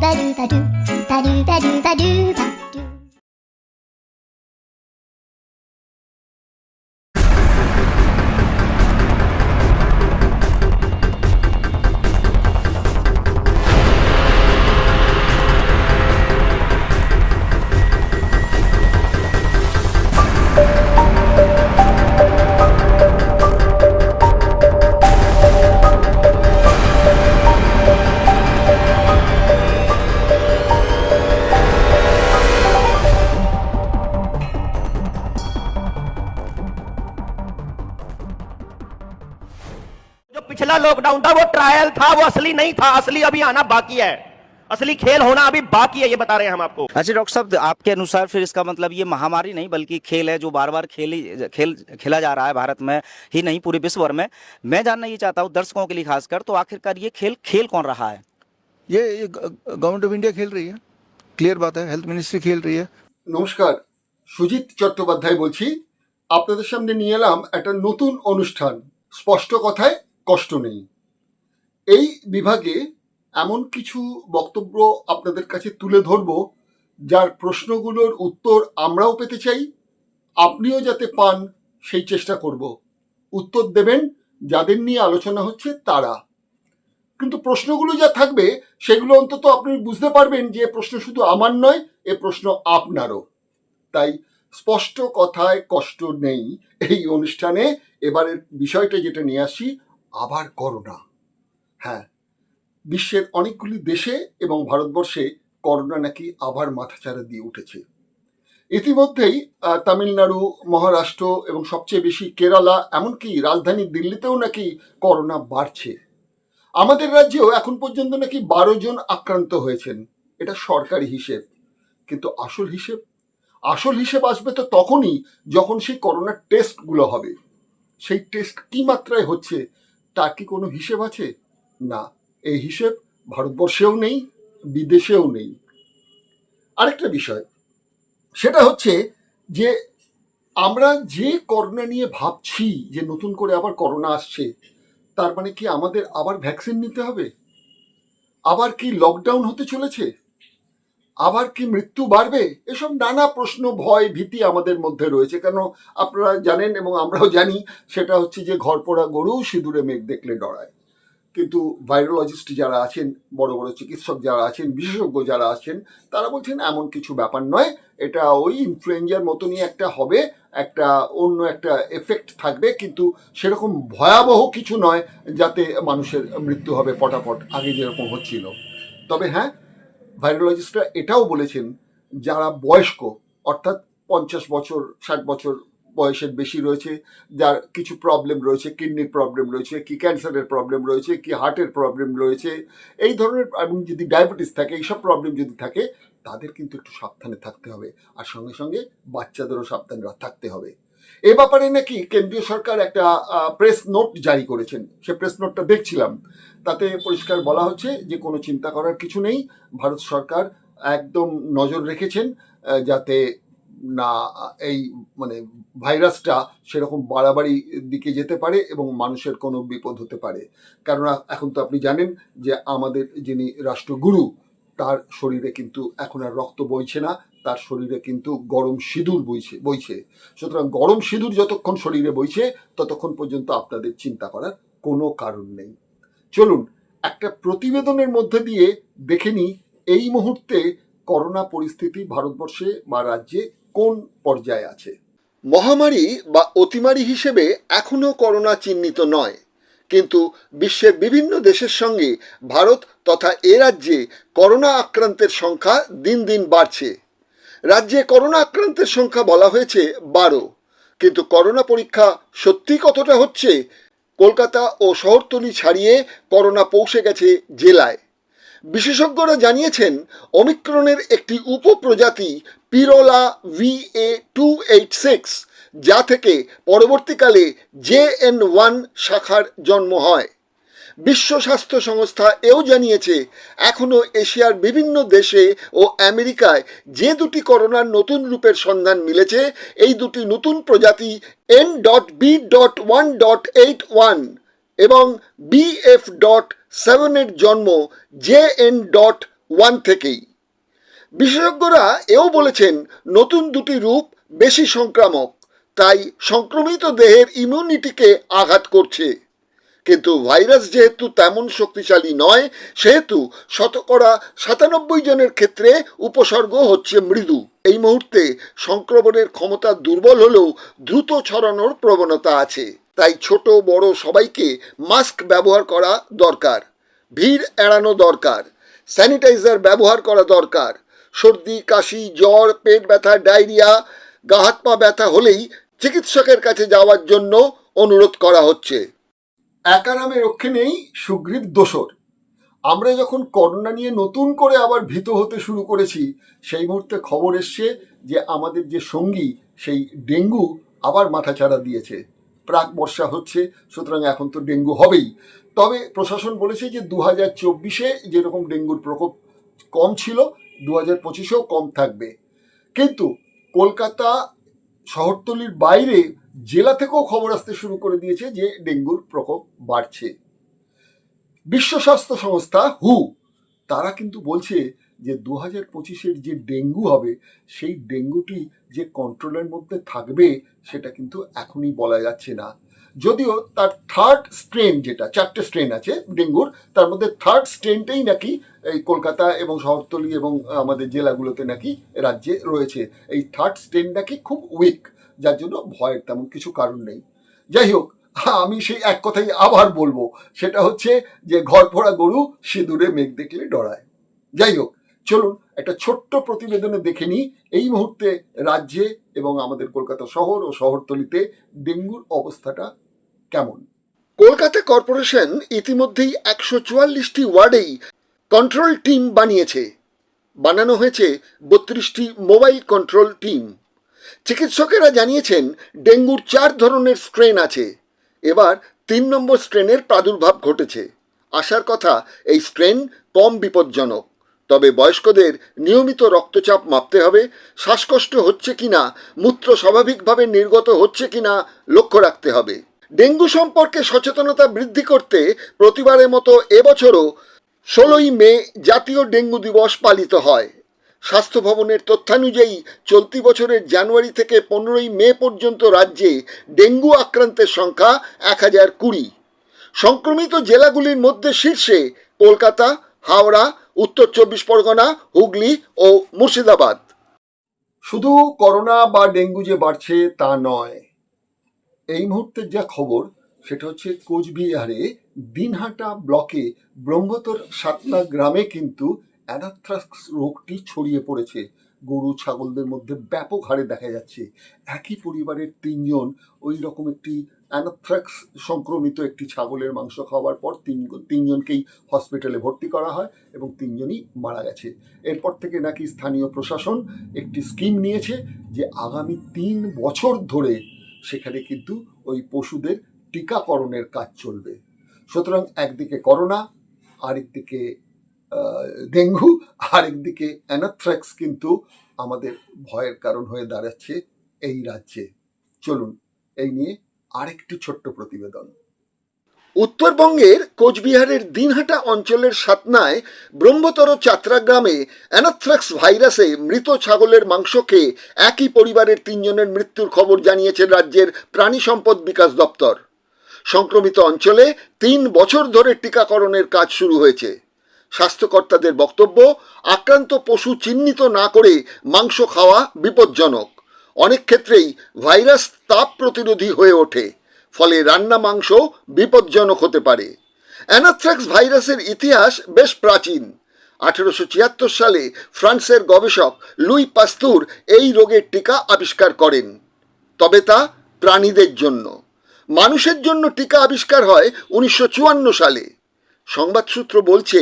Da do da do da do da do da do. Trial था वो असली नहीं था असली अभी आना बाकी है असली खेल होना अभी बाकी है ये बता रहे हैं हम आपको अच्छा डॉक्टर साहब आपके अनुसार फिर इसका मतलब ये महामारी नहीं बल्कि खेल है जो बार बार खेली खेल खेला जा रहा है भारत में ही नहीं पूरे विश्व भर में मैं जानना ये चाहता हूँ दर्शकों के लिए खासकर तो आखिरकार ये खेल खेल कौन रहा है ये ये गवर्नमेंट ऑफ इंडिया खेल रही है क्लियर बात है हेल्थ मिनिस्ट्री खेल रही है নমস্কার সুজিত চট্টোপাধ্যায় বলছি আপনাদের সামনে নিয়ে এলাম একটা নতুন অনুষ্ঠান স্পষ্ট কথায় কষ্ট নেই এই বিভাগে এমন কিছু বক্তব্য আপনাদের কাছে তুলে ধরব, যার প্রশ্নগুলোর উত্তর আমরাও পেতে চাই। আপনিও যাতে পান, সেই চেষ্টা করব। উত্তর দেবেন যাদের নিয়ে আলোচনা হচ্ছে তারা। কিন্তু প্রশ্নগুলো যা থাকবে, সেগুলো অন্তত আপনি বুঝতে পারবেন যে প্রশ্ন শুধু আমার নয়, এ প্রশ্ন আপনারও। তাই স্পষ্ট কথায় কষ্ট নেই। এই অনুষ্ঠানে এবারের বিষয়টা যেটা নিয়ে আসি আবার করোনা। হ্যাঁ বিশ্বের অনেকগুলি দেশে এবং ভারতবর্ষে করোনা নাকি আবার মাথাচাড়া দিয়ে উঠেছে। ইতিমধ্যেই তামিলনাড়ু, মহারাষ্ট্র এবং সবচেয়ে বেশি কেরালা, এমনকি রাজধানী দিল্লিতেও নাকি করোনা বাড়ছে। আমাদের রাজ্যেও এখন পর্যন্ত নাকি বারো জন আক্রান্ত হয়েছেন। এটা সরকারি হিসেব। কিন্তু আসল হিসেব? আসল হিসেব আসবে তো তখনই যখন সেই করোনার টেস্টগুলো হবে। সেই টেস্ট কি মাত্রায় হচ্ছে, তার কি কোনো হিসেব আছে? না, এই হিসেব ভারতবর্ষেও নেই, বিদেশেও নেই। আরেকটা বিষয়, সেটা হচ্ছে যে আমরা যে করোনা নিয়ে ভাবছি, যে নতুন করে আবার করোনা আসছে, তার মানে কি আমাদের আবার ভ্যাকসিন নিতে হবে? আবার কি লকডাউন হতে চলেছে? আবার কি মৃত্যু বাড়বে? এসব নানা প্রশ্ন, ভয়, ভীতি আমাদের মধ্যে রয়েছে। কেন আপনারা জানেন এবং আমরাও জানি, সেটা হচ্ছে যে ঘর পোড়া গরু, সিঁদুরে মেঘ দেখলে ডরায় কিন্তু ভাইরোলজিস্ট যারা আছেন, বড় বড় চিকিৎসক যারা আছেন, বিশেষজ্ঞ যারা আছেন, তারা বলছেন এমন কিছু ব্যাপার নয়। এটা ওই ইনফ্লুয়েঞ্জার মতনই একটা হবে, একটা অন্য একটা এফেক্ট থাকবে, কিন্তু সেরকম ভয়াবহ কিছু নয় যাতে মানুষের মৃত্যু হবে পটাপট, আগে যেরকম হচ্ছিল। তবে হ্যাঁ ভাইরোলজিস্টরা এটাও বলেছেন, যারা বয়স্ক, অর্থাৎ পঞ্চাশ বছর, ষাট বছর বয়সের বেশি রয়েছে, যার কিছু প্রবলেম রয়েছে কিডনির প্রবলেম রয়েছে, কি ক্যান্সারের প্রবলেম রয়েছে, কি হার্টের প্রবলেম রয়েছে, এই ধরনের এবং যদি ডায়াবেটিস থাকে, এইসব প্রবলেম যদি থাকে, তাদের কিন্তু একটু সাবধানে থাকতে হবে। আর সঙ্গে সঙ্গে বাচ্চাদেরও সাবধানে থাকতে হবে। এ ব্যাপারে নাকি কেন্দ্রীয় সরকার একটা প্রেস নোট জারি করেছেন। সে প্রেস নোটটা দেখছিলাম। তাতে পরিষ্কার বলা হচ্ছে যে, কোনো চিন্তা করার কিছু নেই। ভারত সরকার একদম নজর রেখেছেন যাতে না, এই মানে ভাইরাসটা সেরকম বাড়াবাড়ি দিকে যেতে পারে এবং মানুষের কোনো বিপদ হতে পারে। কেননা, এখন তো আপনি জানেন যে আমাদের যিনি রাষ্ট্রগুরু, তার শরীরে কিন্তু এখন আর রক্ত বইছে না, তার শরীরে কিন্তু গরম সিঁদুর বইছে বইছে। সুতরাং গরম সিঁদুর যতক্ষণ শরীরে বইছে, ততক্ষণ পর্যন্ত আপনাদের চিন্তা করার কোনো কারণ নেই। চলুন, একটা প্রতিবেদনের মধ্যে দিয়ে দেখে নিই, এই মুহূর্তে করোনা পরিস্থিতি ভারতবর্ষে বা রাজ্যে কোন পর্যায়ে আছে? মহামারী বা অতিমারী হিসেবে এখনও করোনা চিহ্নিত নয়। কিন্তু বিশ্বের বিভিন্ন দেশের সঙ্গে ভারত তথা এ রাজ্যে করোনা আক্রান্তের সংখ্যা দিন দিন বাড়ছে। রাজ্যে করোনা আক্রান্তের সংখ্যা বলা হয়েছে বারো। কিন্তু করোনা পরীক্ষা সত্যি কতটা হচ্ছে? কলকাতা ও শহরতলি ছাড়িয়ে করোনা পৌঁছে গেছে জেলায়। বিশেষজ্ঞরা জানিয়েছেন, অমিক্রনের একটি উপপ্রজাতি Pirola B A two eight six, যা থেকে পরবর্তীকালে জে এন ওয়ান শাখার জন্ম হয়। বিশ্ব স্বাস্থ্য সংস্থা এও জানিয়েছে, এখনও এশিয়ার বিভিন্ন দেশে ও আমেরিকায় যে দুটি করোনার নতুন রূপের সন্ধান মিলেছে, এই দুটি নতুন প্রজাতি N dot B dot one dot eight one. এবং বিএফ ডট সেভেনের জন্ম জে এন ডট ওয়ান থেকেই। বিশেষজ্ঞরা এও বলেছেন, নতুন দুটি রূপ বেশি সংক্রামক, তাই সংক্রমিত দেহের ইমিউনিটিকে আঘাত করছে। কিন্তু ভাইরাস যেহেতু তেমন শক্তিশালী নয়, সেহেতু শতকরা সাতানব্বই জনের ক্ষেত্রে উপসর্গ হচ্ছে মৃদু। এই মুহূর্তে সংক্রমণের ক্ষমতা দুর্বল হলেও দ্রুত ছড়ানোর প্রবণতা আছে। তাই ছোট, বড় সবাইকে মাস্ক ব্যবহার করা দরকার। ভিড় এড়ানো দরকার। স্যানিটাইজার ব্যবহার করা দরকার। সর্দি, কাশি, জ্বর, পেট ব্যথা, ডায়রিয়া, গা হাত পা ব্যথা হলেই চিকিৎসকের কাছে যাওয়ার জন্য অনুরোধ করা হচ্ছে। একা নামে রক্ষে নেই সুগ্রীব দোসর। আমরা যখন করোনা নিয়ে নতুন করে আবার ভীত হতে শুরু করেছি, সেই মুহূর্তে খবর এসছে যে আমাদের যে সঙ্গী, সেই ডেঙ্গু আবার মাথাচাড়া দিয়েছে। প্রাক বর্ষা হচ্ছে, সুতরাং এখন তো ডেঙ্গু হবেই। তবে প্রশাসন বলেছে যে দু হাজার চব্বিশে যেরকম ডেঙ্গুর প্রকোপ কম ছিল দু হাজার পঁচিশেও কম থাকবে। কিন্তু কলকাতা শহরতলির বাইরে জেলা থেকেও খবর আসতে শুরু করে দিয়েছে যে ডেঙ্গুর প্রকোপ বাড়ছে। বিশ্ব স্বাস্থ্য সংস্থা হু, তারা কিন্তু বলছে যে দু হাজার পঁচিশের যে ডেঙ্গু হবে, সেই ডেঙ্গুটি যে কন্ট্রোলের মধ্যে থাকবে, সেটা কিন্তু এখনই বলা যাচ্ছে না। যদিও তার থার্ড স্ট্রেন যেটা, চারটে স্ট্রেন আছে ডেঙ্গুর, তার মধ্যে থার্ড স্ট্রেনটাই নাকি এই কলকাতা এবং শহরতলি এবং আমাদের জেলাগুলোতে নাকি রাজ্যে রয়েছে। এই থার্ড স্ট্রেন নাকি খুব উইক যার জন্য ভয়ের তেমন কিছু কারণ নেই। যাই হোক, আমি সেই এক কথাই আবার বলব, সেটা হচ্ছে যে ঘর ভরা গরু সিঁদুরে মেঘ দেখলে ডরায়। যাই হোক, চলুন একটা ছোট্ট প্রতিবেদনে দেখে নিই, এই মুহূর্তে রাজ্যে এবং আমাদের কলকাতা শহর ও শহরতলিতে ডেঙ্গুর অবস্থাটা কেমন? কলকাতা কর্পোরেশন ইতিমধ্যেই একশো চুয়াল্লিশটি ওয়ার্ডেই কন্ট্রোল টিম বানিয়েছে। বানানো হয়েছে বত্রিশটি মোবাইল কন্ট্রোল টিম চিকিৎসকেরা জানিয়েছেন, ডেঙ্গুর চার ধরনের স্ট্রেন আছে। এবার তিন নম্বর স্ট্রেনের প্রাদুর্ভাব ঘটেছে। আসার কথা, এই স্ট্রেন কম বিপজ্জনক। তবে বয়স্কদের নিয়মিত রক্তচাপ মাপতে হবে। শ্বাসকষ্ট হচ্ছে কিনা, মূত্র স্বাভাবিকভাবে নির্গত হচ্ছে কিনা লক্ষ্য রাখতে হবে। ডেঙ্গু সম্পর্কে সচেতনতা বৃদ্ধি করতে প্রতিবারের মতো এবছরও ষোলোই মে জাতীয় ডেঙ্গু দিবস পালিত হয়। স্বাস্থ্য ভবনের তথ্যানুযায়ী চলতি বছরের জানুয়ারি থেকে পনেরোই মে পর্যন্ত রাজ্যে ডেঙ্গু আক্রান্তের সংখ্যা এক হাজার কুড়ি। সংক্রমিত জেলাগুলির মধ্যে শীর্ষে কলকাতা, হাওড়া, উত্তর চব্বিশ পরগনা, হুগলি ও মুর্শিদাবাদ। শুধু করোনা বা ডেঙ্গু যে বাড়ছে তা নয় এই মুহূর্তের যা খবর, সেটা হচ্ছে কোচবিহারে দিনহাটা ব্লকে ব্রহ্মতর সাতনা গ্রামে কিন্তু অ্যানাথ্রাক্স রোগটি ছড়িয়ে পড়েছে। গরু, ছাগলদের মধ্যে ব্যাপক হারে দেখা যাচ্ছে। একই পরিবারের তিনজন ওই রকম একটি অ্যানাথ্রাক্স সংক্রমিত একটি ছাগলের মাংস খাওয়ার পর তিন, তিনজনকেই হসপিটালে ভর্তি করা হয় এবং তিনজনই মারা গেছে। এরপর থেকে নাকি স্থানীয় প্রশাসন একটি স্কিম নিয়েছে যে আগামী তিন বছর ধরে সেখানে কিন্তু ওই পশুদের টিকাকরণের কাজ চলবে। সুতরাং একদিকে করোনা, আরেকদিকে ডেঙ্গু, আরেকদিকে অ্যানাথ্রাক্স কিন্তু আমাদের ভয়ের কারণ হয়ে দাঁড়াচ্ছে এই রাজ্যে। চলুন, এই নিয়ে আরেকটি ছোট্ট প্রতিবেদন। উত্তরবঙ্গের কোচবিহারের দিনহাটা অঞ্চলের সাতনায় ব্রহ্মতর চাত্রা গ্রামে অ্যানাথ্রাক্স ভাইরাসে মৃত ছাগলের মাংস খেয়ে একই পরিবারের তিনজনের মৃত্যুর খবর জানিয়েছে রাজ্যের প্রাণী সম্পদ বিকাশ দপ্তর। সংক্রমিত অঞ্চলে তিন বছর ধরে টিকাকরণের কাজ শুরু হয়েছে। স্বাস্থ্যকর্তাদের বক্তব্য, আক্রান্ত পশু চিহ্নিত না করে মাংস খাওয়া বিপজ্জনক। অনেক ক্ষেত্রেই ভাইরাস তাপ প্রতিরোধী হয়ে ওঠে। ফলে রান্না মাংস বিপজ্জনক হতে পারে। অ্যানাথ্রাক্স ভাইরাসের ইতিহাস বেশ প্রাচীন। আঠেরোশো ছিয়াত্তর সালে ফ্রান্সের গবেষক লুই পাস্তুর এই রোগের টিকা আবিষ্কার করেন। তবে তা প্রাণীদের জন্য। মানুষের জন্য টিকা আবিষ্কার হয় উনিশশো চুয়ান্ন সালে। সংবাদ সূত্র বলছে,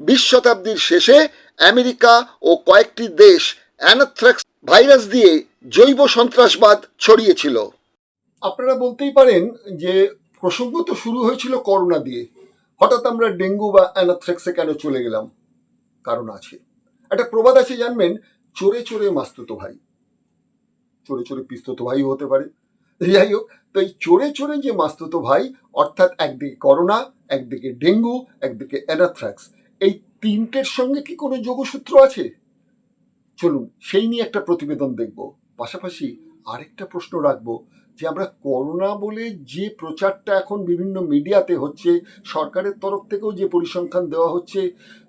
বিশ শতাব্দীর শেষে আমেরিকা ও কয়েকটি দেশ অ্যানাথ্রাক্স ভাইরাস দিয়ে জৈব সন্ত্রাসবাদ ছড়িয়েছিল। আপনারা বলতেই পারেন যে প্রসঙ্গ তো শুরু হয়েছিল করোনা দিয়ে। হঠাৎ আমরা ডেঙ্গু বা অ্যানাথ্রাক্সে কেন চলে গেলাম? কারণ আছে। একটা প্রবাদ আছে, জানবেন? চোরে চোরে মাস্তুত ভাই। চোরে চোরে পিস্তুত ভাই হতে পারে। যাই হোক, তো এই চোরে চোরে যে মাস্তুত ভাই, অর্থাৎ একদিকে করোনা, একদিকে ডেঙ্গু, একদিকে অ্যানাথ্রাক্স, এই তিনটের সঙ্গে কি কোনো যোগসূত্র আছে? চলুন, সেই নিয়ে একটা প্রতিবেদন দেখব। পাশাপাশি আরেকটা প্রশ্ন রাখব। যে আমরা করোনা বলে যে প্রচারটা এখন বিভিন্ন মিডিয়াতে হচ্ছে, সরকারের তরফ থেকেও যে পরিসংখ্যান দেওয়া হচ্ছে,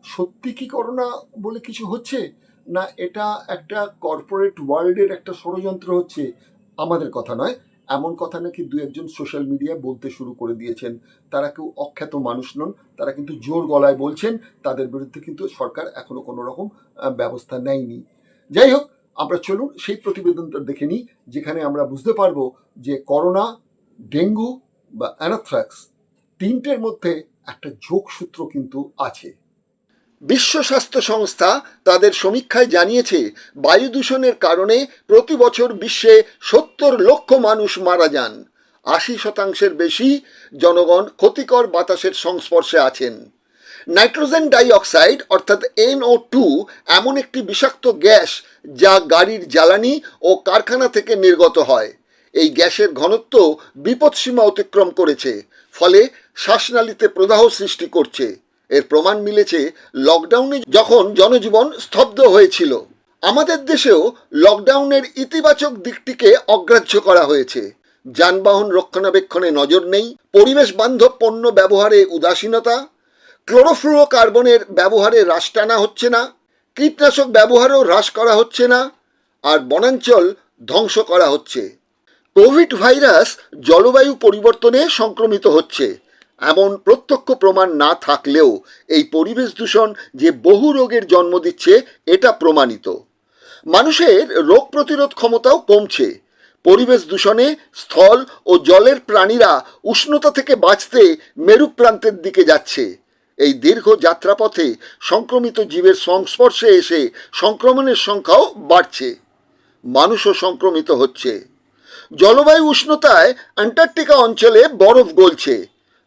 সত্যি কি করোনা বলে কিছু হচ্ছে? না, এটা একটা কর্পোরেট ওয়ার্ল্ডের একটা ষড়যন্ত্র হচ্ছে? আমাদের কথা নয়। এমন কথা নাকি দু একজন সোশ্যাল মিডিয়ায় বলতে শুরু করে দিয়েছেন। তারা কেউ অখ্যাত মানুষ নন, তারা কিন্তু জোর গলায় বলছেন, তাদের বিরুদ্ধে কিন্তু সরকার এখনও কোনো রকম ব্যবস্থা নেয়নি। যাই হোক আমরা চলুন সেই প্রতিবেদনটা দেখে নিই, যেখানে আমরা বুঝতে পারব যে করোনা, ডেঙ্গু বা অ্যানাথ্রাক্স তিনটের মধ্যে একটা যোগসূত্র কিন্তু আছে। বিশ্ব স্বাস্থ্য সংস্থা তাদের সমীক্ষায় জানিয়েছে, বায়ু দূষণের কারণে প্রতি বছর বিশ্বে সত্তর লক্ষ মানুষ মারা যান। আশি শতাংশের বেশি জনগণ ক্ষতিকর বাতাসের সংস্পর্শে আছেন। নাইট্রোজেন ডাইঅক্সাইড, অর্থাৎ এনও টু এমন একটি বিষাক্ত গ্যাস যা গাড়ির জ্বালানি ও কারখানা থেকে নির্গত হয়। এই গ্যাসের ঘনত্ব বিপদসীমা অতিক্রম করেছে, ফলে শ্বাসনালীতে প্রদাহ সৃষ্টি করছে। এর প্রমাণ মিলেছে লকডাউনে যখন জনজীবন স্তব্ধ হয়েছিল। আমাদের দেশেও লকডাউনের ইতিবাচক দিকটিকে অগ্রাহ্য করা হয়েছে। যানবাহন রক্ষণাবেক্ষণে নজর নেই, পরিবেশ বান্ধব পণ্য ব্যবহারে উদাসীনতা ক্লোরোফ্লুরোকার্বনের ব্যবহারে হ্রাস টানা হচ্ছে না, কীটনাশক ব্যবহারও হ্রাস করা হচ্ছে না, আর বনাঞ্চল ধ্বংস করা হচ্ছে। কোভিড ভাইরাস জলবায়ু পরিবর্তনে সংক্রমিত হচ্ছে, এমন প্রত্যক্ষ প্রমাণ না থাকলেও এই পরিবেশ দূষণ যে বহু রোগের জন্ম দিচ্ছে, এটা প্রমাণিত। মানুষের রোগ প্রতিরোধ ক্ষমতাও কমছে। পরিবেশ দূষণে স্থল ও জলের প্রাণীরা উষ্ণতা থেকে বাঁচতে মেরু প্রান্তের দিকে যাচ্ছে। এই দীর্ঘ যাত্রাপথে সংক্রমিত জীবের সংস্পর্শে এসে সংক্রমণের সংখ্যাও বাড়ছে। মানুষও সংক্রমিত হচ্ছে। জলবায়ু উষ্ণতায় অ্যান্টার্কটিকা অঞ্চলে বরফ গলছে।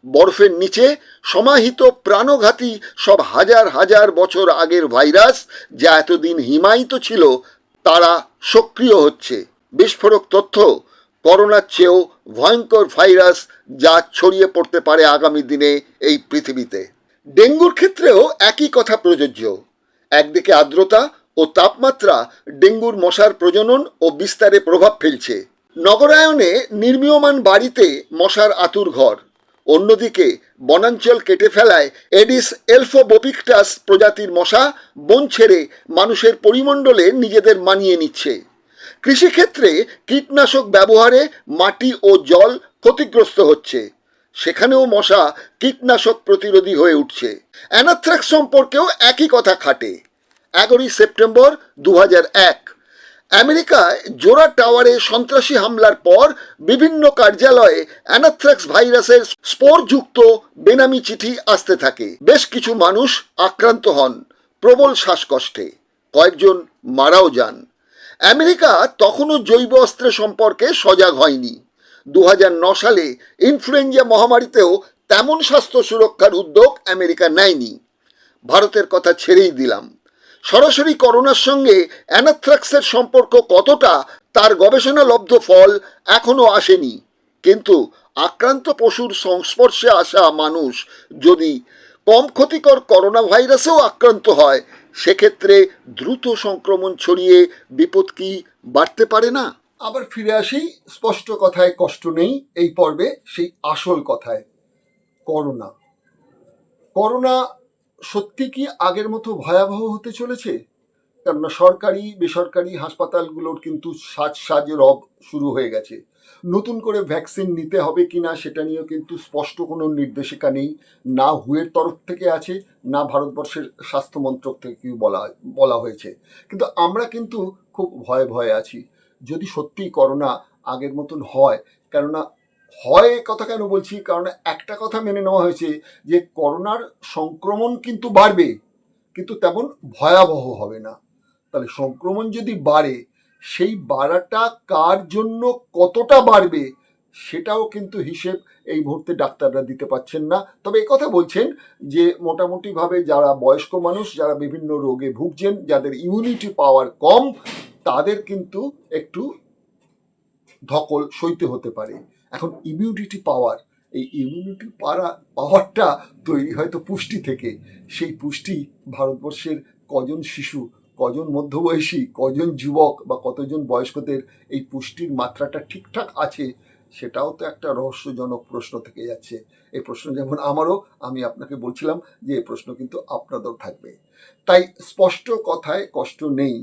বরফের নিচে সমাহিত প্রাণঘাতী সব হাজার হাজার বছর আগের ভাইরাস যা এতদিন হিমায়িত ছিল, তারা সক্রিয় হচ্ছে। বিস্ফোরক তথ্য, করোনার চেয়েও ভয়ঙ্কর ভাইরাস যা ছড়িয়ে পড়তে পারে আগামী দিনে এই পৃথিবীতে। ডেঙ্গুর ক্ষেত্রেও একই কথা প্রযোজ্য। একদিকে আর্দ্রতা ও তাপমাত্রা ডেঙ্গুর মশার প্রজনন ও বিস্তারে প্রভাব ফেলছে। নগরায়নে নির্মীয়মান বাড়িতে মশার আতুর ঘর। অন্যদিকে বনাঞ্চল কেটে ফেলায় এডিস এলফোবোপিকটাস প্রজাতির মশা বন ছেড়ে মানুষের পরিমণ্ডলে নিজেদের মানিয়ে নিচ্ছে। কৃষিক্ষেত্রে কীটনাশক ব্যবহারে মাটি ও জল ক্ষতিগ্রস্ত হচ্ছে। সেখানেও মশা কীটনাশক প্রতিরোধী হয়ে উঠছে। অ্যানাথ্রাক্স সম্পর্কেও একই কথা খাটে। এগারোই সেপ্টেম্বর দু এক। আমেরিকায় জোড়া টাওয়ারে সন্ত্রাসী হামলার পর বিভিন্ন কার্যালয়ে অ্যানাথ্রাক্স ভাইরাসের স্পোরযুক্ত বেনামি চিঠি আসতে থাকে। বেশ কিছু মানুষ আক্রান্ত হন প্রবল শ্বাসকষ্টে। কয়েকজন মারাও যান। আমেরিকা তখনও জৈব অস্ত্রের সম্পর্কে সজাগ হয়নি। দু সালে ইনফ্লুয়েঞ্জা মহামারীতেও তেমন স্বাস্থ্য সুরক্ষার উদ্যোগ আমেরিকা নেয়নি। ভারতের কথা ছেড়েই দিলাম। সরাসরি করোনার সঙ্গে অ্যানাথ্রাক্সের সম্পর্ক কতটা তার গবেষণালব্ধ ফল এখনও আসেনি। কিন্তু আক্রান্ত পশুর সংস্পর্শে আসা মানুষ যদি কম ক্ষতিকর করোনা ভাইরাসেও আক্রান্ত হয়, সেক্ষেত্রে দ্রুত সংক্রমণ ছড়িয়ে বিপদ কি বাড়তে পারে না? আবার ফিরে আসি, স্পষ্ট কথায় কষ্ট নেই, এই পর্বে সেই আসল কথায়, করোনা। করোনা সত্যি কি আগের মতো ভয়াবহ হতে চলেছে? কেননা সরকারি, বেসরকারি হাসপাতালগুলোর কিন্তু সাজ সাজ রব শুরু হয়ে গেছে। নতুন করে ভ্যাকসিন নিতে হবে কি না সেটা নিয়েও কিন্তু স্পষ্ট কোনো নির্দেশিকা নেই। না হুয়ের তরফ থেকে আছে, না ভারতবর্ষের স্বাস্থ্য মন্ত্রক থেকে বলা বলা হয়েছে। কিন্তু আমরা কিন্তু খুব ভয়ে ভয়ে আছি। যদি সত্যি করোনা আগের মতন হয়, কেননা হয় কথা কেন বলছি? কারণ একটা কথা মেনে নেওয়া হয়েছে যে করোনার সংক্রমণ কিন্তু বাড়বে, কিন্তু তেমন ভয়াবহ হবে না। তাহলে সংক্রমণ যদি বাড়ে, সেই বাড়াটা কার জন্য কতটা বাড়বে সেটাও কিন্তু হিসেব এই মুহূর্তে ডাক্তাররা দিতে পাচ্ছেন না। তবে কথা বলছেন যে মোটামুটিভাবে যারা বয়স্ক মানুষ, যারা বিভিন্ন রোগে ভুগছেন, যাদের ইমিউনিটি পাওয়ার কম তাদের কিন্তু একটু ধকল সইতে হতে পারে। এখন ইমিউনিটি পাওয়ার এই ইমিউনিটি পারা পাওয়ারটা তৈরি হয়তো পুষ্টি থেকে। সেই পুষ্টি ভারতবর্ষের কজন শিশু, কজন মধ্যবয়সী, কজন যুবক বা কতজন বয়স্কদের এই পুষ্টির মাত্রাটা ঠিকঠাক আছে, সেটাও তো একটা রহস্যজনক প্রশ্ন থেকে যাচ্ছে। এই প্রশ্ন যেমন আমারও, আমি আপনাকে বলছিলাম যে এই প্রশ্ন কিন্তু আপনাদেরও থাকবে। তাই স্পষ্ট কথায় কষ্ট নেই।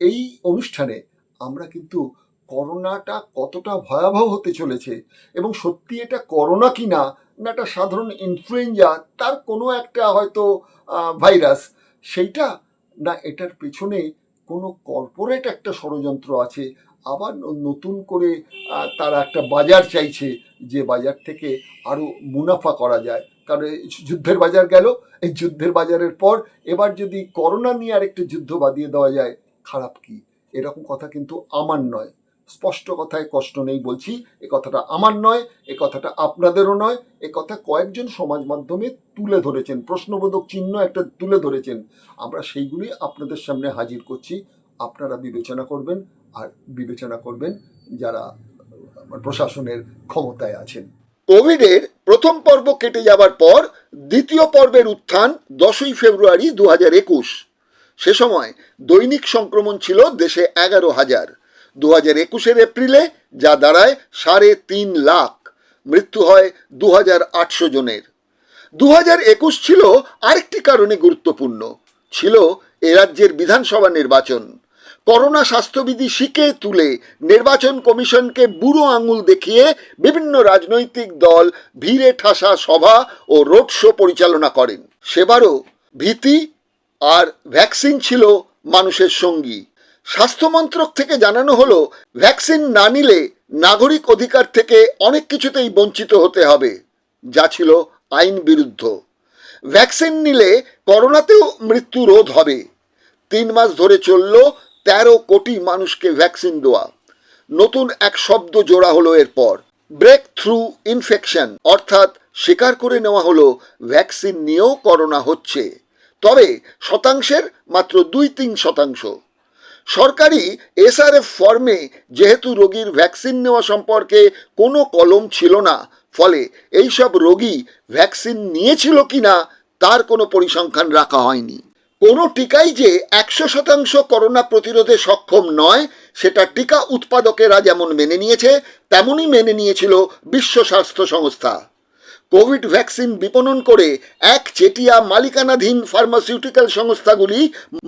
এই অনুষ্ঠানে আমরা কিন্তু করোনাটা কতটা ভয়াবহ হতে চলেছে এবং সত্যি এটা করোনা কি না একটা সাধারণ ইনফ্লুয়েঞ্জা তার কোনো একটা হয়তো ভাইরাস সেইটা না এটার পেছনে কোনো কর্পোরেট একটা ষড়যন্ত্র আছে। আবার নতুন করে তারা একটা বাজার চাইছে যে বাজার থেকে আরও মুনাফা করা যায়। কারণ যুদ্ধের বাজার গেল, এই যুদ্ধের বাজারের পর এবার যদি করোনা নিয়ে আরেকটা যুদ্ধ বাদিয়ে দেওয়া যায় খারাপ কি? এরকম কথা কিন্তু আমার নয়। স্পষ্ট কথায় কষ্ট নেই বলছি, এ কথাটা আমার নয়, এ কথাটা আপনাদেরও নয়, এ কথা কয়েকজন সমাজ মাধ্যমে তুলে ধরেছেন, প্রশ্নবোধক চিহ্ন একটা তুলে ধরেছেন। আমরা সেইগুলি আপনাদের সামনে হাজির করছি, আপনারা বিবেচনা করবেন আর বিবেচনা করবেন যারা প্রশাসনের ক্ষমতায় আছেন। কোভিডের প্রথম পর্ব কেটে যাবার পর দ্বিতীয় পর্বের উত্থান দশই ফেব্রুয়ারি দু হাজার একুশ। সে সময় দৈনিক সংক্রমণ ছিল দেশে এগারো হাজার। দু হাজার একুশের এপ্রিলে যা দাঁড়ায় সাড়ে তিন লাখ। মৃত্যু হয় দু হাজার আটশো জনের। দু হাজার একুশ ছিল আরেকটি কারণে গুরুত্বপূর্ণ। ছিল এ রাজ্যের বিধানসভা নির্বাচন। করোনা স্বাস্থ্যবিধি শিখে তুলে নির্বাচন কমিশনকে বুড়ো আঙুল দেখিয়ে বিভিন্ন রাজনৈতিক দল ভিড়ে ঠাসা সভা ও রোড শো পরিচালনা করেন। সেবারও ভীতি আর ভ্যাকসিন ছিল মানুষের সঙ্গী। স্বাস্থ্যমন্ত্রক থেকে জানানো হলো, ভ্যাকসিন না নিলে নাগরিক অধিকার থেকে অনেক কিছুতেই বঞ্চিত হতে হবে, যা ছিল আইন বিরুদ্ধ। ভ্যাকসিন নিলে করোনাতেও মৃত্যু রোধ হবে। তিন মাস ধরে চলল তেরো কোটি মানুষকে ভ্যাকসিন দেওয়া। নতুন এক শব্দ জোড়া হলো এরপর ব্রেক থ্রু ইনফেকশন অর্থাৎ স্বীকার করে নেওয়া হলো, ভ্যাকসিন নিয়েও করোনা হচ্ছে। তবে শতাংশের মাত্র দুই তিন শতাংশ। সরকারি এসআরএফ ফর্মে যেহেতু রোগীর ভ্যাকসিন নেওয়া সম্পর্কে কোনো কলম ছিল না, ফলে এইসব রোগী ভ্যাকসিন নিয়েছিল কিনা তার কোনো পরিসংখ্যান রাখা হয়নি। কোনো টিকাই যে একশো শতাংশ করোনা প্রতিরোধে সক্ষম নয়, সেটা টিকা উৎপাদকেরা যেমন মেনে নিয়েছে, তেমনই মেনে নিয়েছিল বিশ্ব স্বাস্থ্য সংস্থা। কোভিড ভ্যাকসিন বিপণন করে এক চেটিয়া মালিকানাধীন ফার্মাসিউটিক্যাল সংস্থাগুলি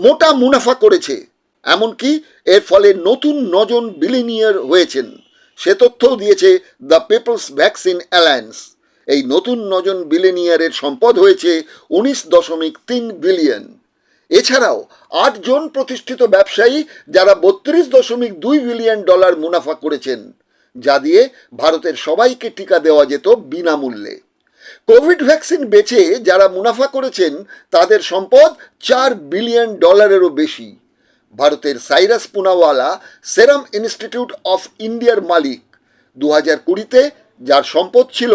মোটা মুনাফা করেছে। এমনকি এর ফলে নতুন নজন বিলিনিয়ার হয়েছেন। সে তথ্যও দিয়েছে দ্য পিপলস ভ্যাকসিন অ্যালায়েন্স। এই নতুন নজন বিলিনিয়ারের সম্পদ হয়েছে উনিশ দশমিক তিন বিলিয়ন। এছাড়াও আটজন প্রতিষ্ঠিত ব্যবসায়ী যারা বত্রিশ দশমিক দুই বিলিয়ন ডলার মুনাফা করেছেন, যা দিয়ে ভারতের সবাইকে টিকা দেওয়া যেত বিনামূল্যে। কোভিড ভ্যাকসিন বেচে যারা মুনাফা করেছেন, তাদের সম্পদ চার বিলিয়ন ডলারেরও বেশি। ভারতের Cyrus Poonawalla Serum Institute of ইন্ডিয়ার মালিক। দু হাজার কুড়িতে যার সম্পদ ছিল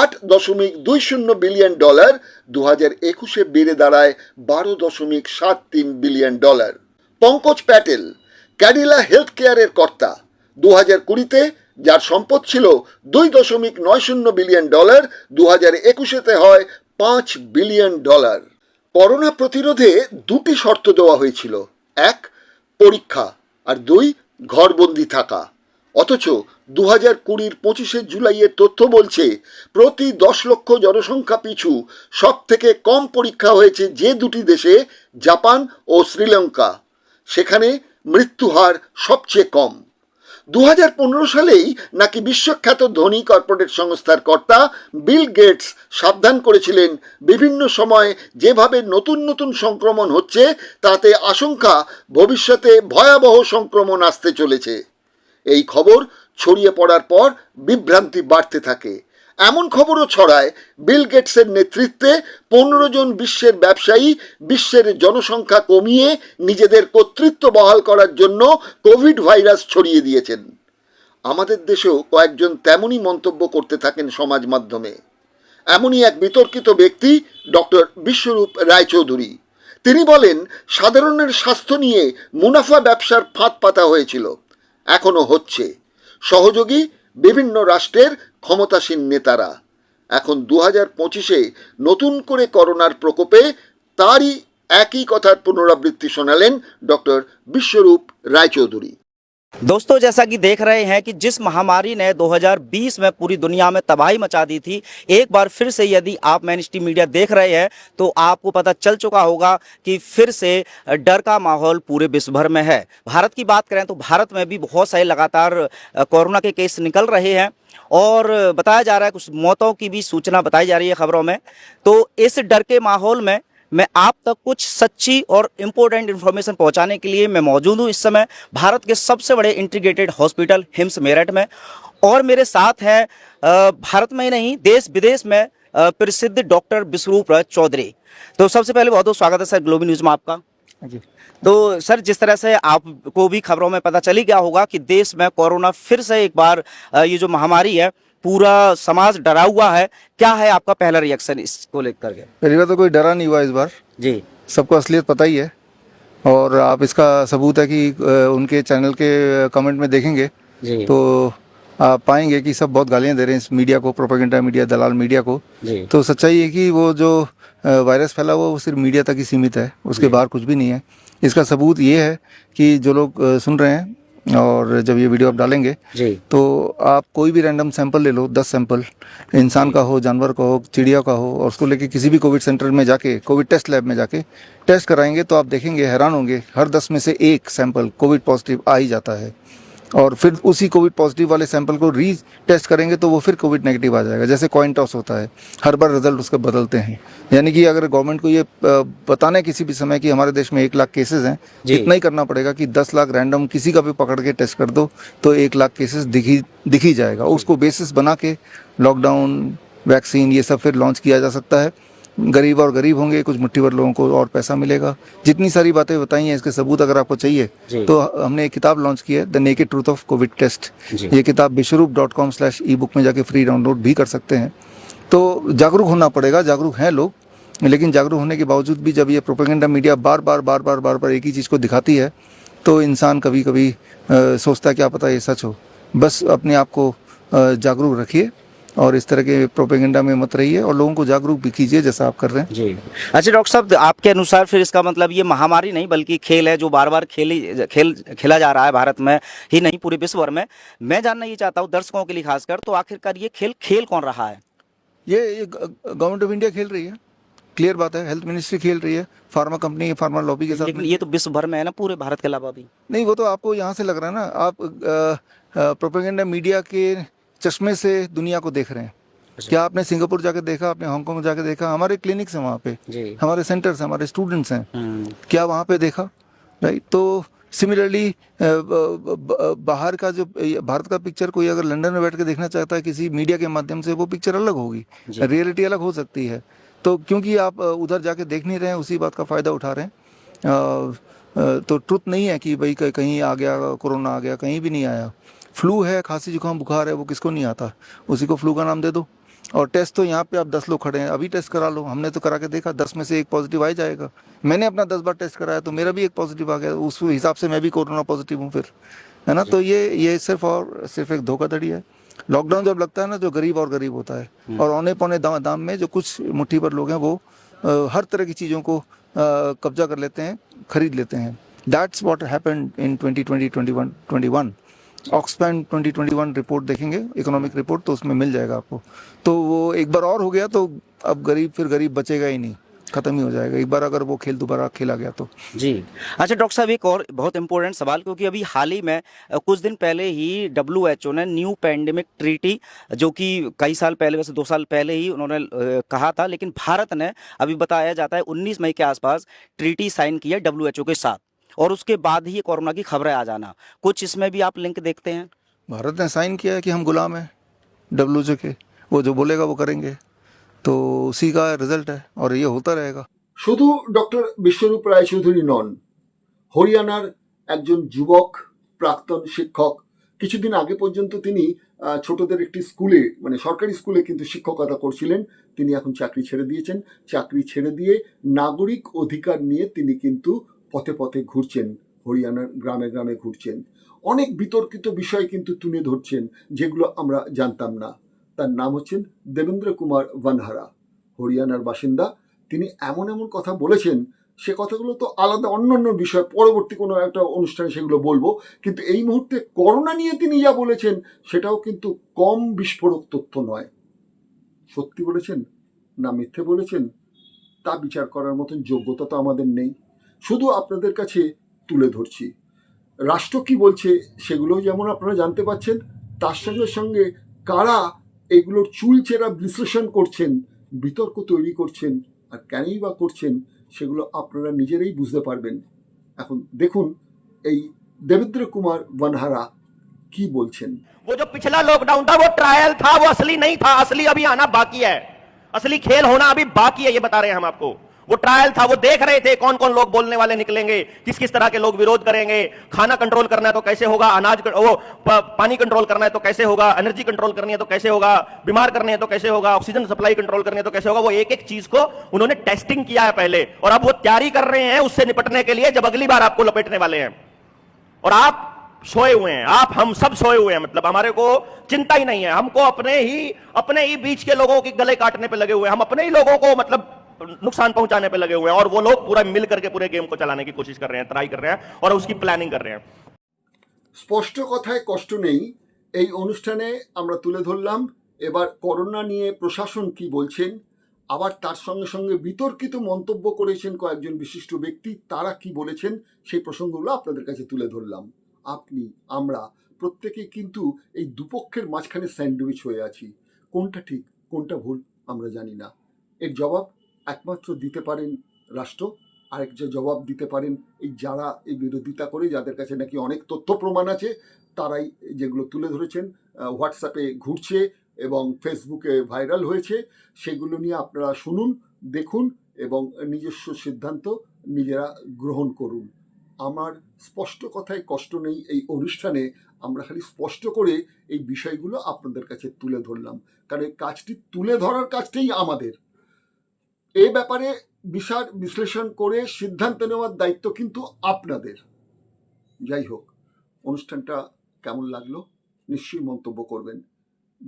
আট দশমিক দুই শূন্য বিলিয়ন ডলার দু হাজার একুশে বেড়ে দাঁড়ায় বারো দশমিক সাত তিন billion dollar. Pankaj Patel, Cadila health কেয়ারের কর্তা। দু হাজার কুড়িতে যার সম্পদ ছিল দুই দশমিক নয় শূন্য বিলিয়ন ডলার দু হাজার একুশেতে হয় পাঁচ বিলিয়ন ডলার। করোনা প্রতিরোধে দুটি শর্ত দেওয়া হয়েছিল। এক, পরীক্ষা, আর দুই, ঘরবন্দি থাকা। অথচ দু হাজার কুড়ির পঁচিশে জুলাইয়ের তথ্য বলছে, প্রতি দশ লক্ষ জনসংখ্যা পিছু সব থেকে কম পরীক্ষা হয়েছে যে দুটি দেশে, জাপান ও শ্রীলঙ্কা। সেখানে মৃত্যুহার সবচেয়ে কম। দু হাজার পনেরো সালেই নাকি বিশ্বখ্যাত ধনী কর্পোরেট সংস্থার কর্তা বিল গেটস সাবধান করেছিলেন। বিভিন্ন সময়ে যেভাবে নতুন নতুন সংক্রমণ হচ্ছে, তাতে আশঙ্কা ভবিষ্যতে ভয়াবহ সংক্রমণ আসতে চলেছে। এই খবর ছড়িয়ে পড়ার পর বিভ্রান্তি বাড়তে থাকে। এমন খবরও ছড়ায় বিল গেটসের নেতৃত্বে পনেরো জন বিশ্বের ব্যবসায়ী বিশ্বের জনসংখ্যা কমিয়ে নিজেদের কর্তৃত্ব বহাল করার জন্য কোভিড ভাইরাস ছড়িয়ে দিয়েছেন। আমাদের দেশেও কয়েকজন তেমনই মন্তব্য করতে থাকেন সমাজ মাধ্যমে। এমনই এক বিতর্কিত ব্যক্তি ডক্টর বিশ্বরূপ রায়চৌধুরী। তিনি বলেন, সাধারণের স্বাস্থ্য নিয়ে মুনাফা ব্যবসার ফাঁদ পাতা হয়েছিল। এখনও হচ্ছে। সহযোগী বিভিন্ন রাষ্ট্রের ক্ষমতাসীন নেতারা। এখন দু হাজার পঁচিশে নতুন করে করোনার প্রকোপে তারই একই কথার পুনরাবৃত্তি শোনালেন ডক্টর বিশ্বরূপ রায়চৌধুরী। दोस्तों, जैसा कि देख रहे हैं कि जिस महामारी ने 2020 में पूरी दुनिया में तबाही मचा दी थी, एक बार फिर से यदि आप मैन मीडिया देख रहे हैं तो आपको पता चल चुका होगा कि फिर से डर का माहौल पूरे विश्व भर में है। भारत की बात करें तो भारत में भी बहुत सारे लगातार कोरोना के केस निकल रहे हैं और बताया जा रहा है कुछ मौतों की भी सूचना बताई जा रही है खबरों में। तो इस डर के माहौल में मैं आप तक कुछ सच्ची और इम्पोर्टेंट इन्फॉर्मेशन पहुँचाने के लिए मैं मौजूद हूँ इस समय भारत के सबसे बड़े इंटीग्रेटेड हॉस्पिटल हिम्स मेरठ में। और मेरे साथ हैं भारत में ही नहीं देश विदेश में प्रसिद्ध डॉक्टर विश्वरूप चौधरी। तो सबसे पहले बहुत बहुत स्वागत है सर ग्लोबल न्यूज़ में आपका। जी। तो सर जिस तरह से आपको भी खबरों में पता चली गया होगा कि देश में कोरोना फिर से एक बार ये जो महामारी है पूरा समाज डरा हुआ है? क्या है आपका पहला रिएक्शन इसको लेकर के? पहली बात तो कोई डरा नहीं हुआ इस बार। जी। सबको असलियत पता ही है। और आप इसका सबूत है कि उनके चैनल के कमेंट में देखेंगे। जी। तो आप पाएँगे कि सब बहुत गालियाँ दे रहे हैं इस मीडिया को प्रोपेगेंडा मीडिया दलाल मीडिया को। तो सच्चाई है कि वो जो वायरस फैला हुआ वो सिर्फ़ मीडिया तक ही सीमित है। उसके बाहर कुछ भी नहीं है। इसका सबूत ये है कि जो लोग सुन रहे हैं और जब ये वीडियो आप डालेंगे जी। तो आप कोई भी रैंडम सैंपल ले लो दस सैंपल इंसान का हो जानवर का हो चिड़िया का हो और उसको लेके किसी भी कोविड सेंटर में जाके कोविड टेस्ट लैब में जाके टेस्ट कराएँगे तो आप देखेंगे हैरान होंगे हर दस में से एक सैंपल कोविड पॉजिटिव आ ही जाता है। और फिर उसी कोविड पॉजिटिव वाले सैंपल को री टेस्ट करेंगे तो वो फिर कोविड नेगेटिव आ जाएगा जैसे कॉइन टॉस होता है। हर बार रिज़ल्ट उसके बदलते हैं। यानी कि अगर गवर्नमेंट को ये बताना है किसी भी समय कि हमारे देश में एक लाख केसेस हैं इतना ही करना पड़ेगा कि दस लाख रैंडम किसी का भी पकड़ के टेस्ट कर दो तो एक लाख केसेस दिखी दिखी जाएगा। उसको बेसिस बना के लॉकडाउन वैक्सीन ये सब फिर लॉन्च किया जा सकता है। गरीब और गरीब होंगे कुछ मुट्ठी भर लोगों को और पैसा मिलेगा। जितनी सारी बातें बताई हैं इसके सबूत अगर आपको चाहिए तो हमने एक किताब लॉन्च की है the naked truth of covid test ये किताब Biswaroop dot com slash e book में जाके फ्री डाउनलोड भी कर सकते हैं। तो जागरूक होना पड़ेगा जागरूक हैं लोग लेकिन जागरूक होने के बावजूद भी जब ये प्रोपेगेंडा मीडिया बार बार बार बार बार बार एक ही चीज़ को दिखाती है तो इंसान कभी कभी सोचता है क्या पता ये सच हो? बस अपने आप को जागरूक रखिए। और इस तरह के प्रोपेगेंडा में मत रहिए और लोगों को जागरूक भी कीजिए जैसा आप कर रहे हैं। जी। अच्छा डॉक्टर साहब आपके अनुसार फिर इसका मतलब ये महामारी नहीं बल्कि खेल है जो बार बार खेली खेल खेला जा रहा है भारत में ही नहीं पूरे विश्व भर में। मैं जानना ये चाहता हूँ दर्शकों के लिए खासकर तो आखिरकार ये खेल खेल कौन रहा है? ये ये गवर्नमेंट ऑफ़ इंडिया खेल रही है। क्लियर बात है हेल्थ मिनिस्ट्री खेल रही है फार्मा कंपनी फार्मा लॉबी के साथ लेकिन ये तो विश्व भर में है ना पूरे भारत के अलावा भी। नहीं वो तो आपको यहाँ से लग रहा है ना आप प्रोपेगेंडा मीडिया के चश्मे से दुनिया को देख रहे हैं। क्या आपने सिंगापुर जाके देखा? आपने हांगकांग जाके देखा? हमारे क्लिनिक्स हैं वहाँ पे। हमारे सेंटर्स हैं हमारे स्टूडेंट्स हैं। हम्म, क्या वहाँ पे देखा? राइट तो सिमिलरली बाहर का जो भारत का पिक्चर कोई अगर लंदन में बैठ के देखना चाहता है किसी मीडिया के माध्यम से वो पिक्चर अलग होगी। रियलिटी अलग हो सकती है। तो क्योंकि आप उधर जाके देख नहीं रहे हैं उसी बात का फ़ायदा उठा रहे हैं। तो ट्रुथ नहीं है कि भाई कहीं आ गया कोरोना आ गया कहीं भी नहीं आया। फ्लू है खांसी जुकाम बुखार है वो किसको नहीं आता? उसी को फ्लू का नाम दे दो। और टेस्ट तो यहाँ पे आप दस लोग खड़े हैं अभी टेस्ट करा लो। हमने तो करा के देखा दस में से एक पॉजिटिव आ जाएगा। मैंने अपना दस बार टेस्ट कराया तो मेरा भी एक पॉजिटिव आ गया। उस हिसाब से मैं भी कोरोना पॉजिटिव हूँ फिर है ना? तो ये ये सिर्फ़ और सिर्फ़ एक धोखाधड़ी है। लॉकडाउन जब लगता है ना जो गरीब और गरीब होता है। और औने पौने दाम दाम में जो कुछ मुट्ठी पर लोग हैं वो हर तरह की चीज़ों को कब्जा कर लेते हैं खरीद लेते हैं। That's what happen in 2020 21 21 Oxfam 2021 report देखेंगे इकोनॉमिक रिपोर्ट तो उसमें मिल जाएगा आपको। तो वो एक बार और हो गया तो अब गरीब, फिर गरीब बचेगा ही नहीं, खत्म ही हो जाएगा। एक बार अगर वो खेल दोबारा खेला गया तो। जी। अच्छा डॉक्टर साहब, एक और बहुत इंपॉर्टेंट सवाल, क्योंकि अभी हाल ही में कुछ दिन पहले ही डब्ल्यू एच ओ ने न्यू पैंडेमिक ट्रीटी जो कि कई साल पहले, वैसे दो साल पहले ही उन्होंने कहा था, लेकिन भारत ने अभी बताया जाता है 19 मई के आसपास ट्रीटी साइन किया है डब्ल्यू एच ओ के साथ। और उसके बाद ही ये कोरोना की खबरें आ जाना कुछ इसमें भी आप लिंक देखते हैं भारत ने साइन किया है कि हम गुलाम हैं डब्ल्यू के वो जो बोलेगा वो करेंगे तो उसी का रिजल्ट है और ये होता रहेगा শুধু ডক্টর বিশ্বরূপ রায়চৌধুরী নন হরিয়ানার একজন যুবক প্রাক্তন শিক্ষক কিছুদিন আগে পর্যন্ত তিনি আহ, ছোটদের একটি স্কুলে মানে সরকারি স্কুলে কিন্তু শিক্ষকতা করছিলেন তিনি এখন চাকরি ছেড়ে দিয়েছেন চাকরি ছেড়ে দিয়ে নাগরিক অধিকার নিয়ে তিনি কিন্তু পথে পথে ঘুরছেন, হরিয়ানার গ্রামে গ্রামে ঘুরছেন। অনেক বিতর্কিত বিষয় কিন্তু তুলে ধরছেন, যেগুলো আমরা জানতাম না। তার নাম হচ্ছেন দেবেন্দ্র কুমার ভানহারা হরিয়ানার বাসিন্দা, তিনি এমন এমন কথা বলেছেন, সে কথাগুলো তো আলাদা অন্য অন্য বিষয়, পরবর্তী কোনো একটা অনুষ্ঠানে সেগুলো বলব, কিন্তু এই মুহূর্তে করোনা নিয়ে তিনি যা বলেছেন, সেটাও কিন্তু কম বিস্ফোরক তথ্য নয়। সত্যি বলেছেন না মিথ্যে বলেছেন? তা বিচার করার মতন যোগ্যতা তো আমাদের নেই। শুধু আপনাদের কাছে তুলে ধরছি রাষ্ট্র কি বলছে সেগুলোও যেমন আপনারা জানতে পাচ্ছেন তার সঙ্গে সঙ্গে কারা এগুলোর চুলচেরা বিশ্লেষণ করছেন বিতর্ক তৈরি করছেন আর কেনই বা করছেন সেগুলো আপনারা নিজেরাই বুঝতে পারবেন এখন দেখুন এই দেবেন্দ্র কুমার বনহারা কি বলছেন वो जो पिछला लॉकडाउन था वो ट्रायल था वो असली नहीं था असली अभी आना बाकी है असली खेल होना अभी बाकी है ये बता रहे हैं हम आपको वो ट्रायल था, वो देख रहे थे कौन कौन लोग बोलने वाले निकलेंगे किस किस तरह के लोग विरोध करेंगे, खाना कंट्रोल करना है तो कैसे होगा, अनाज वो पानी कंट्रोल करना है तो कैसे होगा एनर्जी कंट्रोल करनी है तो कैसे होगा, बीमार करने है तो कैसे होगा ऑक्सीजन सप्लाई कंट्रोल करनी है तो कैसे होगा, वो एक एक चीज़ को उन्होंने टेस्टिंग किया है पहले और अब वो तैयारी कर रहे हैं उससे निपटने के लिए जब अगली बार आपको लपेटने वाले हैं। और आप सोए हुए हैं, आप हम सब सोए हुए हैं मतलब हमारे को चिंता ही नहीं है, हमको अपने ही अपने ही बीच के लोगों के गले काटने पे लगे हुए हैं, हम अपने ही लोगों को मतलब नुकसान पहुंचाने पे लगे हुए हैं और वो लोग पूरा मिल करके पूरे गेम को चलाने की कोशिश कर रहे हैं ट्राई कर रहे हैं और उसकी प्लानिंग कर रहे हैं স্পষ্ট কথায় কষ্ট নেই এই অনুষ্ঠানে আমরা তুলে ধরলাম এবার করোনা নিয়ে প্রশাসন কি বলছেন আবার তার সঙ্গে সঙ্গে বিতর্কিত মন্তব্য করেছেন কয়েকজন বিশিষ্ট ব্যক্তি তারা কি বলেছেন সেই প্রসঙ্গগুলো আপনাদের কাছে তুলে ধরলাম আপনি আমরা প্রত্যেকে কিন্তু এই দুপক্ষের মাঝখানে স্যান্ডউইচ হয়ে আছি কোনটা ঠিক কোনটা ভুল আমরা জানি না এর জবাব একমাত্র দিতে পারেন রাষ্ট্র আরেক যে জবাব দিতে পারেন এই যারা এই বিরোধিতা করে, যাদের কাছে নাকি অনেক তথ্য প্রমাণ আছে, তারাই যেগুলো তুলে ধরেছেন হোয়াটসঅ্যাপে ঘুরছে এবং ফেসবুকে ভাইরাল হয়েছে, সেগুলো নিয়ে আপনারা শুনুন, দেখুন এবং নিজস্ব সিদ্ধান্ত নিজেরা গ্রহণ করুন। আমার স্পষ্ট কথায় কষ্ট নেই এই অনুষ্ঠানে, আমরা খালি স্পষ্ট করে এই বিষয়গুলো আপনাদের কাছে তুলে ধরলাম। কারণ এই কাজটি তুলে ধরার কাজটাই আমাদের। এ ব্যাপারে বিশাল বিশ্লেষণ করে সিদ্ধান্ত নেওয়ার দায়িত্ব কিন্তু আপনাদের। যাই হোক, অনুষ্ঠানটা কেমন লাগল নিশ্চয়ই মন্তব্য করবেন।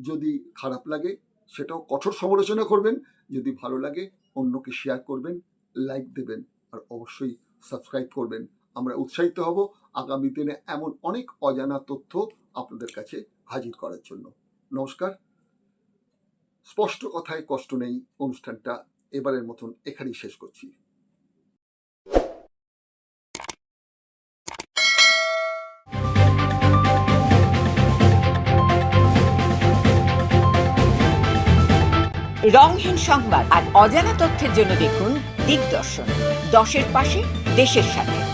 যদি খারাপ লাগে, সেটাও কঠোর সমালোচনা করবেন। যদি ভালো লাগে, অন্যকে শেয়ার করবেন লাইক দেবেন, আর অবশ্যই সাবস্ক্রাইব করবেন। আমরা উৎসাহিত হব আগামী দিনে এমন অনেক অজানা তথ্য আপনাদের কাছে হাজির করার জন্য। নমস্কার। স্পষ্ট কথায় কষ্ট নেই অনুষ্ঠানটা। এবারের মতন এখানেই শেষ করছি। রংহীন সংবাদ আর অজানা তথ্যের জন্য দেখুন দিগদর্শন। দশের পাশে দেশের সাথে।